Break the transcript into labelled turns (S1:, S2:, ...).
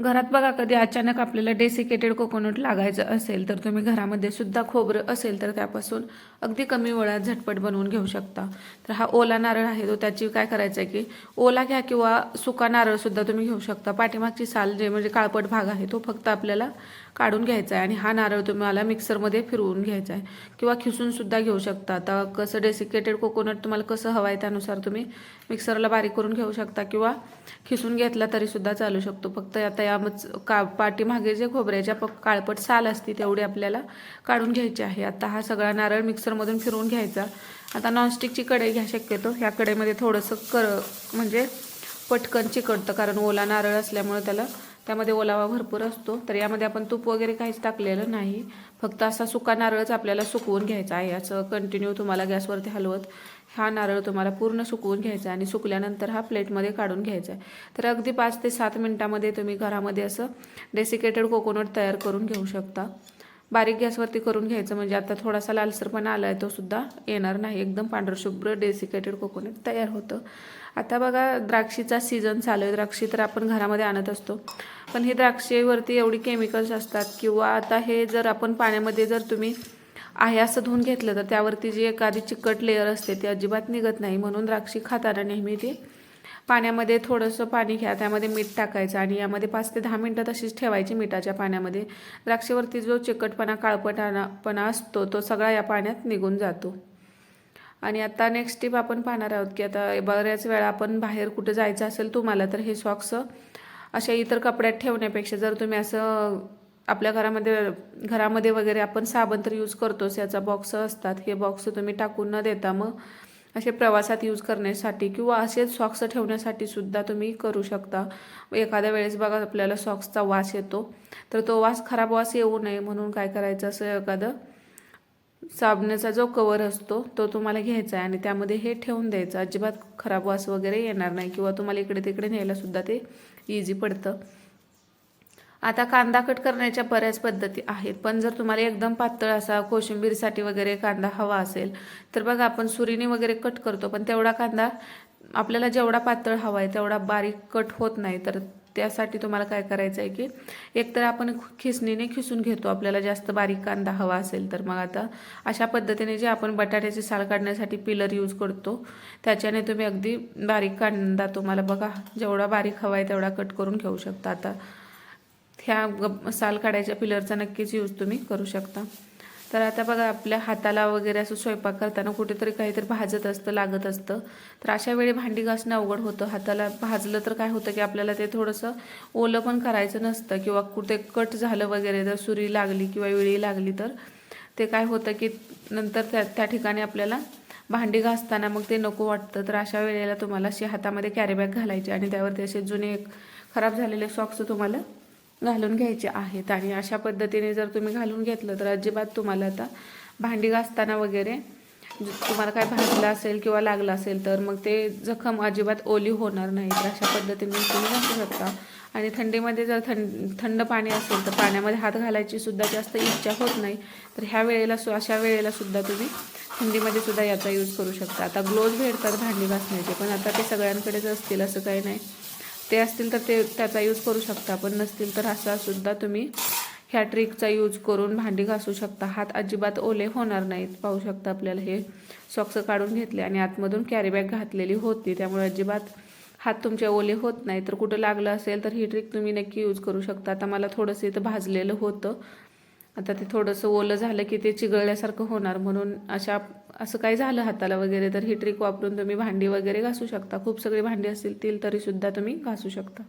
S1: घरात बघा कधी अचानक आपल्याला डेसिकेटेड कोकोनट लागायचं असेल तर तुम्ही घरामध्ये सुद्धा खोबरं असेल तर त्यापासून अगदी कमी वेळात झटपट बनवून घेऊ शकता. तर हा ओला नारळ आहे तो त्याची काय करायचं आहे की ओला घ्या किंवा सुका नारळसुद्धा तुम्ही घेऊ शकता. पाठीमागची साल जे म्हणजे काळपट भाग आहे तो फक्त आपल्याला काढून घ्यायचा आहे आणि हा नारळ तुम्हाला मिक्सरमध्ये फिरवून घ्यायचा आहे किंवा खिसून सुद्धा घेऊ शकता. आता कसं डेसिकेटेड कोकोनट तुम्हाला कसं हवं आहे त्यानुसार तुम्ही मिक्सरला बारीक करून घेऊ शकता किंवा खिसून घेतला तरीसुद्धा चालू शकतो. फक्त आता या का पाठीमागे जे खोबऱ्याच्या प काळपट साल असते तेवढी आपल्याला काढून घ्यायची आहे. आता हा सगळा नारळ मिक्सरमधून फिरवून घ्यायचा. आता नॉनस्टिकची कढई घ्या शक्यतो. ह्या कढईमध्ये थोडंसं कर म्हणजे पटकन चिकटतं कारण ओला नारळ असल्यामुळे त्याला त्यामध्ये ओलावा भरपूर असतो. तर यामध्ये आपण तूप वगैरे काहीच टाकलेलं नाही. फक्त असा सुका नारळच आपल्याला सुकवून घ्यायचा आहे. असं कंटिन्यू तुम्हाला गॅसवरती हलवत हा नारळ तुम्हाला पूर्ण सुकवून घ्यायचा आणि सुकल्यानंतर हा प्लेटमध्ये काढून घ्यायचा आहे. तर अगदी पाच ते सात मिनटामध्ये तुम्ही घरामध्ये असं डेसिकेटेड कोकोनट तयार करून घेऊ शकता. बारीक गॅसवरती करून घ्यायचं. म्हणजे आता थोडासा लालसरपणा आला आहे तो सुद्धा. येणार नाही. एकदम पांढरशुभ्र डेसिकेटेड कोकोनट तयार होतं. आता बघा द्राक्षीचा सीझन चालू आहे. द्राक्षी तर आपण घरामध्ये आणत असतो. पण हे द्राक्षेवरती एवढी केमिकल्स असतात किंवा आता हे जर आपण पाण्यामध्ये जर तुम्ही आहे असं धुवून घेतलं तर त्यावरती जी एखादी चिकट लेअर असते ती अजिबात निघत नाही. म्हणून द्राक्षी खाताना नेहमी ती पाण्यामध्ये थोडंसं पाणी घ्या त्यामध्ये मीठ टाकायचं आणि यामध्ये पाच ते दहा मिनटं तशीच ठेवायची मिठाच्या पाण्यामध्ये. द्राक्षेवरती जो चिकटपणा काळपटापणा असतो तो सगळा या पाण्यात निघून जातो. आणि आता नेक्स्ट टिप आपण पाहणार आहोत की आता बऱ्याच वेळा आपण बाहेर कुठं जायचं असेल तुम्हाला तर हे सॉक्स अशा इतर कपड्यात ठेवण्यापेक्षा जर तुम्ही असं आपल्या घरामध्ये घरामध्ये वगैरे आपण साबण तर यूज करतोच याचा बॉक्स असतात. हे बॉक्स तुम्ही टाकून न देता मग असे प्रवासात यूज करण्यासाठी किंवा असेच सॉक्स ठेवण्यासाठी सुद्धा तुम्ही करू शकता. एखाद्या वेळेस बघा आपल्याला सॉक्सचा वास येतो तर तो वास खराब वास येऊ नये म्हणून काय करायचं? असं एखादं साबणाचा जो कवर असतो तो तुम्हाला घ्यायचा आहे आणि त्यामध्ये हे ठेवून द्यायचं. अजिबात खराब वास वगैरे येणार नाही किंवा तुम्हाला इकडे तिकडे न्यायला सुद्धा ते इझी पडतं. आता कांदा कट करण्याच्या बऱ्याच पद्धती आहेत. पण जर तुम्हाला एकदम पातळ असा कोशिंबीरसाठी वगैरे कांदा हवा असेल तर बघा आपण सुरीने वगैरे कट करतो पण तेवढा कांदा आपल्याला जेवढा पातळ हवा आहे तेवढा बारीक कट होत नाही. तर त्यासाठी तुम्हाला काय करायचं आहे की एकतर आपण खिसणीने खिसून घेतो आपल्याला जास्त बारीक कांदा हवा असेल तर मग आता अशा पद्धतीने जे आपण बटाट्याची साल काढण्यासाठी पिलर यूज करतो त्याच्याने तुम्ही अगदी बारीक कांदा तुम्हाला बघा जेवढा बारीक हवा आहे तेवढा कट करून घेऊ शकता. आता ह्या साल काढायच्या पिलरचा नक्कीच यूज तुम्ही करू शकता. तर आता बघा आपल्या हाताला वगैरे असं स्वयंपाक करताना कुठेतरी काहीतरी भाजत असतं लागत असतं. तर अशा वेळी भांडी घासणं अवघड होतं. हाताला भाजलं तर काय होतं की आपल्याला ते थोडंसं ओलं पण करायचं नसतं किंवा कुठे कट झालं वगैरे जर सुरी लागली किंवा विळी लागली तर ते काय होतं की नंतर त्या त्या ठिकाणी आपल्याला भांडी घासताना मग ते नको वाटतं. तर अशा वेळेला तुम्हाला अशी हातामध्ये कॅरीबॅग घालायची आणि त्यावरती असे जुने खराब झालेले सॉक्स तुम्हाला घालून घ्यायचे आहेत. आणि अशा पद्धतीने जर तुम्ही घालून घेतलं तर अजिबात तुम्हाला आता भांडी घासताना वगैरे तुम्हाला काय भाजलं असेल किंवा लागलं असेल तर मग ते जखम अजिबात ओली होणार नाही. तर अशा पद्धतीने तुम्ही घासू शकता. आणि थंडीमध्ये जर थंड थंड पाणी असेल तर पाण्यामध्ये हात घालायची सुद्धा जास्त इच्छा होत नाही. तर ह्या वेळेला सु अशा वेळेला सुद्धा तुम्ही थंडीमध्ये सुद्धा याचा यूज करू शकता. आता ग्लोव्ज भेटतात भांडी घासण्याचे पण आता ते सगळ्यांकडेच असतील असं काही नाही. ते असतील तर ते त्याचा यूज करू शकता. पण नसतील तर असा सुद्धा तुम्ही ह्या ट्रिकचा यूज करून भांडी घासू शकता. हात अजिबात ओले होणार नाहीत. पाहू शकता आपल्याला हे सॉक्स काढून घेतले आणि आतमधून कॅरीबॅग घातलेली होती. त्यामुळे अजिबात हात तुमचे ओले होत नाही तर कुठं लागलं असेल तर ही ट्रिक तुम्ही नक्की यूज करू शकता. आता मला थोडंसं इथं भाजलेलं होतं. आता ते थोडंसं ओलं झालं की ते चिघळल्यासारखं होणार. म्हणून अशा असं काही झालं हाताला वगैरे तर ही ट्रिक वापरून तुम्ही भांडी वगैरे घासू शकता. खूप सगळी भांडी असतील तरीसुद्धा तुम्ही घासू शकता.